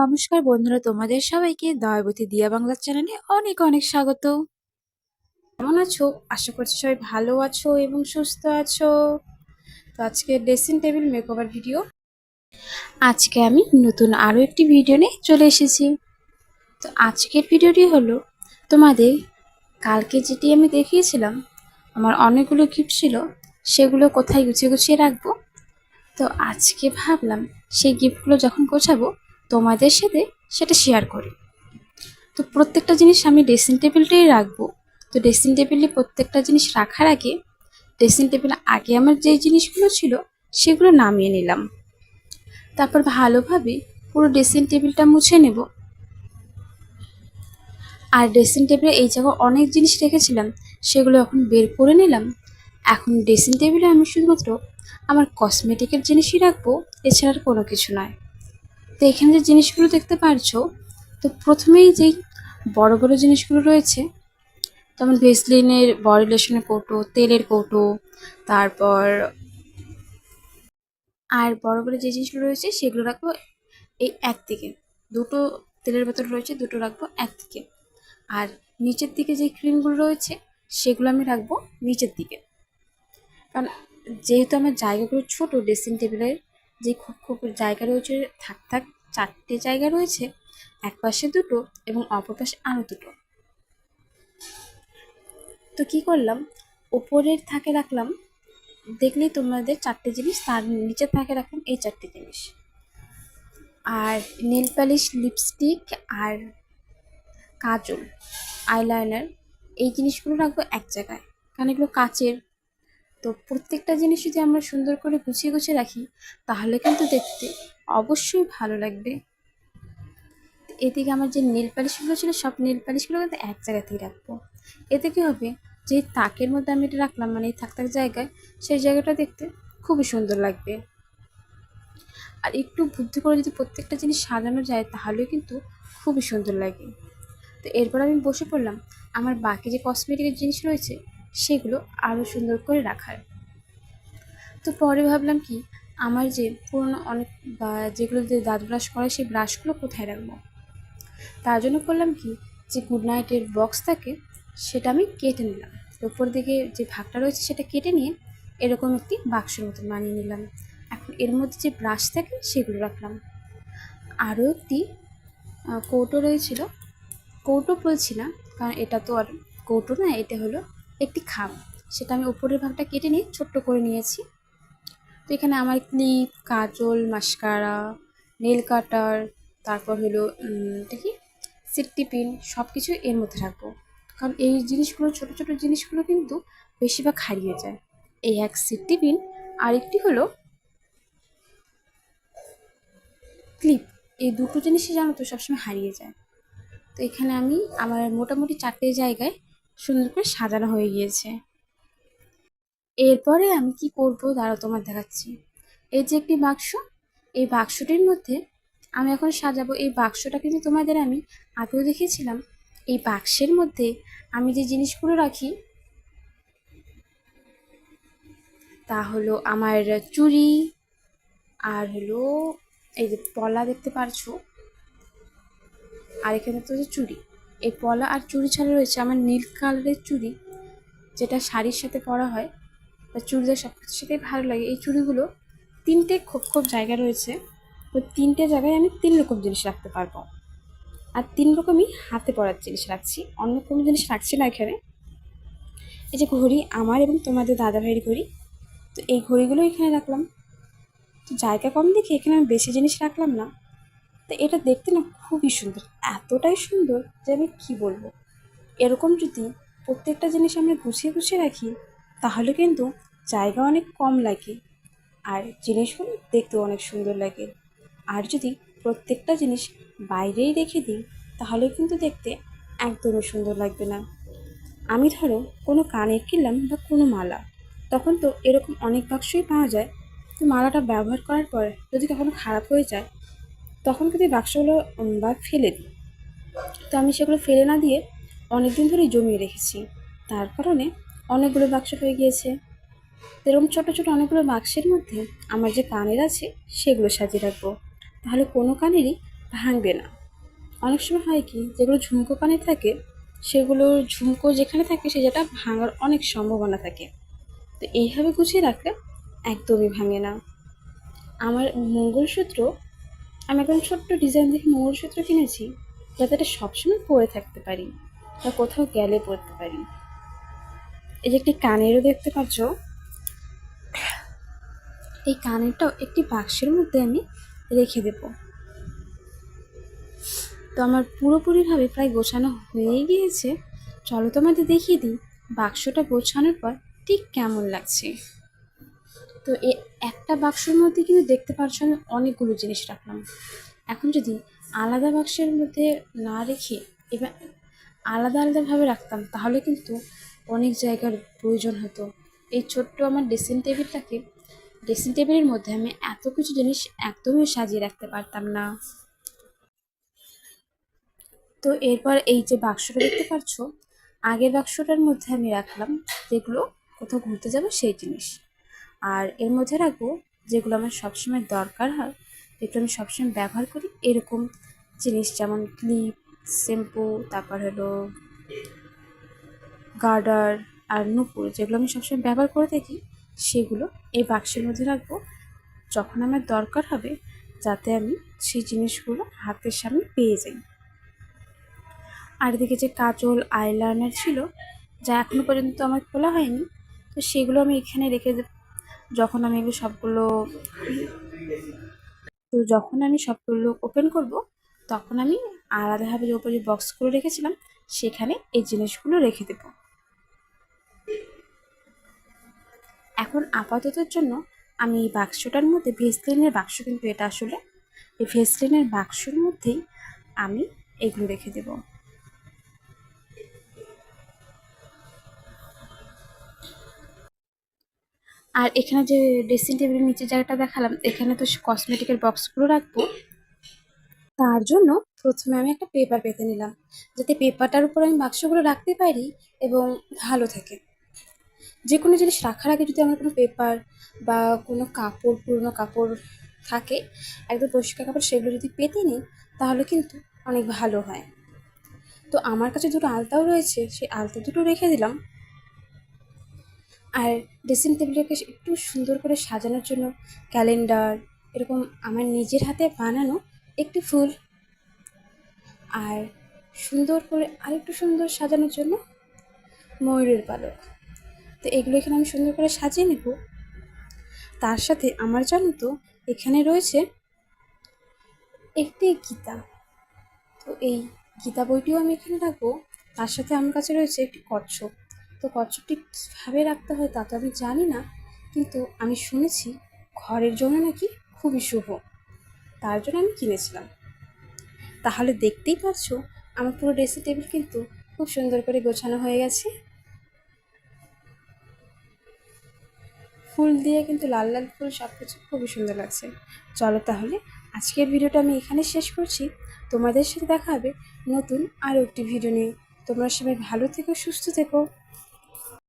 নমস্কার বন্ধুরা, তোমাদের সবাইকে দয়াবতী দিয়া বাংলা চ্যানেলে অনেক অনেক স্বাগত। কেমন আছো? আশা করছি সবাই ভালো আছো এবং সুস্থ আছো। তো আজকে ড্রেসিং টেবিল মেকওভার ভিডিও আজকে আমি নতুন আরও একটি ভিডিও নিয়ে চলে এসেছি। তো আজকের ভিডিওটি হলো, তোমাদের কালকে যেটি আমি দেখিয়েছিলাম, আমার অনেকগুলো গিফট ছিল, সেগুলো কোথায় গুছিয়ে গুছিয়ে রাখব? তো আজকে ভাবলাম, সেই গিফটগুলো যখন গোছাবো তোমাদের সাথে সেটা শেয়ার করি। তো প্রত্যেকটা জিনিস আমি ড্রেসিং টেবিলটাই রাখব। তো ড্রেসিং টেবিলে প্রত্যেকটা জিনিস রাখার আগে ড্রেসিং টেবিল আগে আমার যে জিনিসগুলো ছিল সেগুলো নামিয়ে নিলাম। তারপর ভালোভাবে পুরো ড্রেসিং টেবিলটা মুছে নেব। আর ড্রেসিং টেবিলে এই জায়গায় অনেক জিনিস রেখেছিলাম, সেগুলো এখন বের করে নিলাম। এখন ড্রেসিং টেবিলে আমি শুধুমাত্র আমার কসমেটিকের জিনিসই রাখব, এছাড়া কোনো কিছু নয়। তো এখানে যে জিনিসগুলো দেখতে পারছ, তো প্রথমেই যেই বড় বড় জিনিসগুলো রয়েছে, যেমন ভেসলিনের বডি লোশনের কৌটো, তেলের কৌটো, তারপর আর বড় বড় যে জিনিসগুলো রয়েছে সেগুলো রাখব এই একদিকে দুটো তেলের বোতল রয়েছে, দুটো রাখব একদিকে আর নিচের দিকে যে ক্রিমগুলো রয়েছে সেগুলো আমি রাখব নিচের দিকে। কারণ যেহেতু আমার জায়গাগুলো ছোট, ড্রেসিং টেবিলের যে খুব খুব জায়গা রয়েছে, থাক থাক চারটে জায়গা রয়েছে, এক পাশে দুটো এবং অপর পাশে আরও দুটো। তো কি করলাম? ওপরের থাকে রাখলাম, দেখলেই তোমাদের চারটে জিনিস, তার নিচে থাকে রাখলাম এই চারটে জিনিস। আর নেল পালিশ লিপস্টিক আর কাজল আইলাইনার এই জিনিসগুলো রাখব এক জায়গায়। কারণ এগুলো কাচের। তো প্রত্যেকটা জিনিস যদি আমরা সুন্দর করে গুছিয়ে গুছিয়ে রাখি, তাহলে কিন্তু দেখতে অবশ্যই ভালো লাগবে। এদিকে আমার যে নীল পালিশগুলো ছিল, সব নীল পালিশগুলো কিন্তু এক জায়গাতেই রাখব। এতে কী হবে? যে তাকের মধ্যে আমি এটা রাখলাম মানে এই থাক থাক জায়গায়, সেই জায়গাটা দেখতে খুবই সুন্দর লাগবে। আর একটু বুদ্ধি করে যদি প্রত্যেকটা জিনিস সাজানো যায় তাহলে কিন্তু খুবই সুন্দর লাগে। তো এরপর আমি বসে পড়লাম। আমার বাকি যে কসমেটিকের জিনিস রয়েছে সেগুলো আরও সুন্দর করে রাখার। তো পরে ভাবলাম কি, আমার যে পুরনো অনেক বা যেগুলো যে দাঁত ব্রাশ করে সেই ব্রাশগুলো কোথায় রাখব? তার জন্য করলাম কি, যে গুড নাইটের বক্স থাকে, সেটা আমি কেটে নিলাম। ওপর দিকে যে ভাগটা রয়েছে সেটা কেটে নিয়ে এরকম একটি বাক্সের মতো বানিয়ে নিলাম। এখন এর মধ্যে যে ব্রাশ থাকে সেগুলো রাখলাম। আরও একটি কৌটো রয়েছিল। কৌটো বলছি না, কারণ এটা তো আর কৌটো না, এটা হলো একটি খাম সেটা আমি উপরের ভাগটা কেটে নিয়ে ছোট্ট করে নিয়েছি। তো এখানে আমার ক্লিপ, কাজল, মাস্কারা, নেল কাটার, তারপর হলো এটা কি? সিট্টি পিন সব কিছু এর মধ্যে রাখব। কারণ এই জিনিসগুলো, ছোট ছোট জিনিসগুলো কিন্তু বেশিরভাগ হারিয়ে যায়। এই এক সিট্টি পিন, আরেকটি হলো ক্লিপ। এই দুটো জিনিসই জানো তো সবসময় হারিয়ে যায়। তো এখানে আমি আমার মোটামুটি চারটে জায়গায় সুন্দর করে সাজানো হয়ে গিয়েছে। এরপরে আমি কি করব দাঁড়াও তোমার দেখাচ্ছি। এই যে একটি বাক্স, এই বাক্সটির মধ্যে আমি এখন সাজাবো। এই বাক্সটা কিন্তু তোমাদের আমি আগেও দেখিয়েছিলাম। এই বাক্সের মধ্যে আমি যে জিনিসগুলো রাখি, তা হলো আমার চুড়ি আর হলো এই যে পলা দেখতে পারছ, আর এখানে তো যে চুড়ি। এই পলা আর চুড়ি ছাড়া রয়েছে। আমার নীল কালারের চুড়ি, যেটা শাড়ির সাথে পরা হয় বা চুড়িদার সব কিছুর সাথেই ভালো লাগে। এই চুড়িগুলো তিনটে খোপ খোপ জায়গা রয়েছে। তো তিনটে জায়গায় আমি তিন রকম জিনিস রাখতে পারব। আর তিন রকমই হাতে পরার জিনিস রাখছি। অন্য কোনো জিনিস রাখছি না এখানে। এই যে ঘড়ি, আমার এবং তোমাদের দাদা ভাইয়ের ঘড়ি। তো এই ঘড়িগুলো এখানে রাখলাম। তো জায়গা কম দেখে এখানে আমি বেশি জিনিস রাখলাম না। তো এটা দেখতে না খুবই সুন্দর, এতটাই সুন্দর যে আমি কী বলব? এরকম যদি প্রত্যেকটা জিনিস আমরা গুছিয়ে গুছিয়ে রাখি, তাহলে কিন্তু জায়গা অনেক কম লাগে আর জিনিসগুলো দেখতেও অনেক সুন্দর লাগে। আর যদি প্রত্যেকটা জিনিস বাইরেই রেখে দিই, তাহলে কিন্তু দেখতে একদমই সুন্দর লাগবে না। আমি ধরো কোনো কানের কিনলাম বা কোনো মালা, তখন তো এরকম অনেক বাক্সই পাওয়া যায়। তো মালাটা ব্যবহার করার পর যদি কখনো খারাপ হয়ে যায় তখন কিন্তু বাক্সগুলো বা ফেলে দিই। তো আমি সেগুলো ফেলে না দিয়ে অনেক দিন ধরেই জমিয়ে রেখেছি। তার কারণে অনেকগুলো বাক্স হয়ে গিয়েছে। এরকম ছোটো ছোটো অনেকগুলো বাক্সের মধ্যে আমার যে কানের আছে, সেগুলো সাজিয়ে রাখব। তাহলে কোনো কানেরই ভাঙবে না। অনেক সময় হয় কি, যেগুলো ঝুমকো কানে থাকে সেগুলোর ঝুমকো যেখানে থাকে, সে যেটা ভাঙার অনেক সম্ভাবনা থাকে। তো এইভাবে গুছিয়ে রাখলে একদমই ভাঙে না। আমার মঙ্গলসূত্র আমি একদম ছোট্ট ডিজাইন দেখে মঙ্গলসূত্র কিনেছি, যাতে এটা সবসময় পরে থাকতে পারি বা কোথাও গেলে পরতে পারি। এই যে একটি কানেরও দেখতে পাচ্ছ। এই কানেরটাও একটি বাক্সের মধ্যে আমি রেখে দেব। তো আমার পুরোপুরিভাবে প্রায় গোছানো হয়ে গিয়েছে। চলো তোমাদের দেখিয়ে দিই বাক্সটা গোছানোর পর ঠিক কেমন লাগছে। তো এ একটা বাক্সের মধ্যে কিন্তু দেখতে পাচ্ছ আমি অনেকগুলো জিনিস রাখলাম। এখন যদি আলাদা বাক্সের মধ্যে না রেখে এবার আলাদা আলাদাভাবে রাখতাম, তাহলে কিন্তু অনেক জায়গার প্রয়োজন হতো। এই ছোট্ট আমার ড্রেসিং টেবিলটাকে, ড্রেসিং টেবিলের মধ্যে আমি এত কিছু জিনিস একদমই সাজিয়ে রাখতে পারতাম না। তো এরপর এই যে বাক্সটা দেখতে পাচ্ছ, আগের বাক্সটার মধ্যে আমি রাখলাম যেগুলো কোথাও ঘুরতে যাব সেই জিনিস। আর এর মধ্যে রাখব যেগুলো আমার সবসময় দরকার হয়, যেগুলো আমি সবসময় ব্যবহার করি, এরকম জিনিস যেমন ক্লিপ, শ্যাম্পু, তারপর হলো গার্ডার আর নুপুর যেগুলো আমি সবসময় ব্যবহার করে থাকি, সেগুলো এই বাক্সের মধ্যে রাখব। যখন আমার দরকার হবে যাতে আমি সেই জিনিসগুলো হাতের সামনে পেয়ে যাই। আর এদিকে যে কাজল, আইলাইনার ছিল, যা এখনও পর্যন্ত আমার খোলা হয়নি, তো সেগুলো আমি এখানে রেখে যখন আমি এগুলো সবগুলো, তো যখন আমি সবগুলো ওপেন করব, তখন আমি আলাদাভাবে যে ওপরে বক্সগুলো রেখেছিলাম, সেখানে এই জিনিসগুলো রেখে দেব। এখন আপাততর জন্য আমি এই বাক্সটার মধ্যে ভেসলিনের বাক্স কিন্তু এটা আসলে, এই ভেসলিনের বাক্সর মধ্যেই আমি এগুলো রেখে দেবো। আর এখানে যে ড্রেসিং টেবিলের নিচে জায়গাটা দেখালাম, এখানে তো কসমেটিকের বক্সগুলো রাখব। তার জন্য প্রথমে আমি একটা পেপার পেতে নিলাম, যাতে পেপারটার উপর আমি বাক্সগুলো রাখতে পারি এবং ভালো থাকে। যে কোনো জিনিস রাখার আগে যদি আমার কোনো পেপার বা কোনো কাপড়, পুরনো কাপড় থাকে, একদম পরিষ্কার কাপড়, সেগুলো যদি পেতে নিই, তাহলে কিন্তু অনেক ভালো হয়। তো আমার কাছে দুটো আলতাও রয়েছে, সেই আলতা দুটো রেখে দিলাম। আর ড্রেসিং টেবিলটাকে একটু সুন্দর করে সাজানোর জন্য ক্যালেন্ডার, এরকম আমার নিজের হাতে বানানো একটি ফুল। আর সুন্দর করে আরেকটু সুন্দর সাজানোর জন্য ময়ূরের পালক। তো এগুলো এখানে আমি সুন্দর করে সাজিয়ে নেব। তার সাথে আমার জানো তো, এখানে রয়েছে একটি গীতা। তো এই গীতা বইটিও আমি এখানে রাখব। তার সাথে আমার কাছে রয়েছে একটি কচ্ছপ। তো কচ্ছপটি কীভাবে রাখতে হয় তা তো আমি জানি না, কিন্তু আমি শুনেছি ঘরের জন্য নাকি খুবই শুভ। তার জন্য আমি কিনেছিলাম। তাহলে দেখতেই পারছ আমার পুরো ড্রেসিং টেবিল কিন্তু খুব সুন্দর করে গোছানো হয়ে গেছে। ফুল দিয়ে কিন্তু লাল লাল ফুল সব কিছু খুবই সুন্দর লাগছে। চলো তাহলে, আজকের ভিডিওটা আমি এখানে শেষ করছি। তোমাদের সাথে দেখা হবে নতুন আরও একটি ভিডিও নিয়ে। তোমরা সবাই ভালো থেকো, সুস্থ থেকো।